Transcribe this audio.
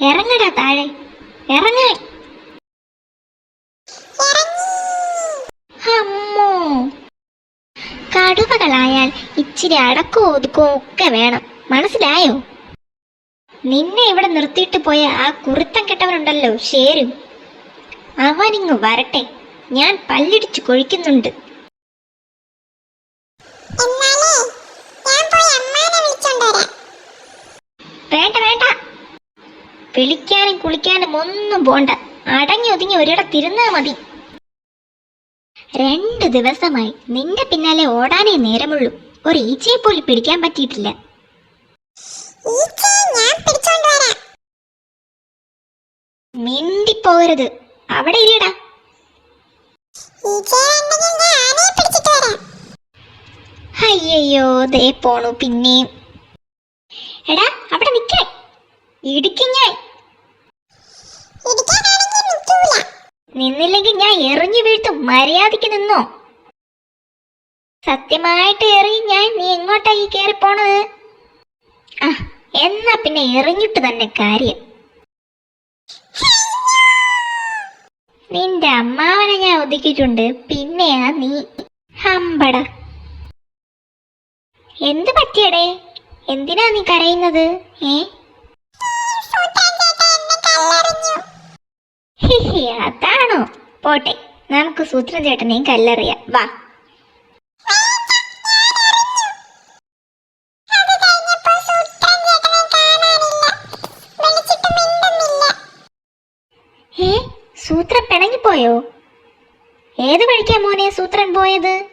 ഇറങ്ങടാ താഴെ. ഇറങ്ങ. അമ്മോ. കടുവകളായാൽ ഇച്ചിരി അടക്കോ ഒതുക്കോ ഒക്കെ വേണം. മനസ്സിലായോ? നിന്നെ ഇവിടെ നിർത്തിയിട്ട് പോയ ആ കുറുത്തം കെട്ടവനുണ്ടല്ലോ ഷേരും. അവനിങ്ങ് വരട്ടെ. ഞാൻ പല്ലിടിച്ച് കൊഴിക്കുന്നുണ്ട്. വേണ്ട വേണ്ട. വിളിക്കാനും കുളിക്കാനും ഒന്നും പോണ്ട. അടങ്ങി ഒതുങ്ങി ഒരിടത്തിരുന്നാ മതി. രണ്ട് ദിവസമായി നിന്റെ പിന്നാലെ ഓടാനേ നേരമുള്ളൂ. ഒരു ഈച്ചയെ പോലും പിടിക്കാൻ പറ്റിയിട്ടില്ല. മിണ്ടിപ്പോകരുത് അവിടെ ഇരിയടാ. അയ്യോ ദേ പോണു പിന്നെയും. എടാ അവിടെ നിൽക്കേ ഇടിക്കും ഞാൻ. നിന്നില്ലെങ്കിൽ ഞാൻ എറിഞ്ഞു വീഴ്ത്തും മര്യാദയ്ക്ക് നിന്നോ? സത്യമായിട്ട് എറി ഞാൻ നീ എങ്ങോട്ടായി കേറി കയറി പോണത് ആ എന്നാ പിന്നെ എറിഞ്ഞിട്ട് തന്നെ കാര്യം. നിന്റെ അമ്മാവനെ ഞാൻ ഒതുക്കിയിട്ടുണ്ട് പിന്നെയാ നീ. ഹമ്പട. എന്ത് പറ്റിയടേ? എന്തിനാ നീ കരയുന്നത്? ഏ? അതാണോ? പോട്ടെ നമുക്ക് സൂത്രചേട്ടനെയും കല്ലെറിയാം. വാ. സൂത്രം പിണങ്ങിപ്പോയോ? ഏത് വഴിക്കാ മോനെ സൂത്രം പോയത്?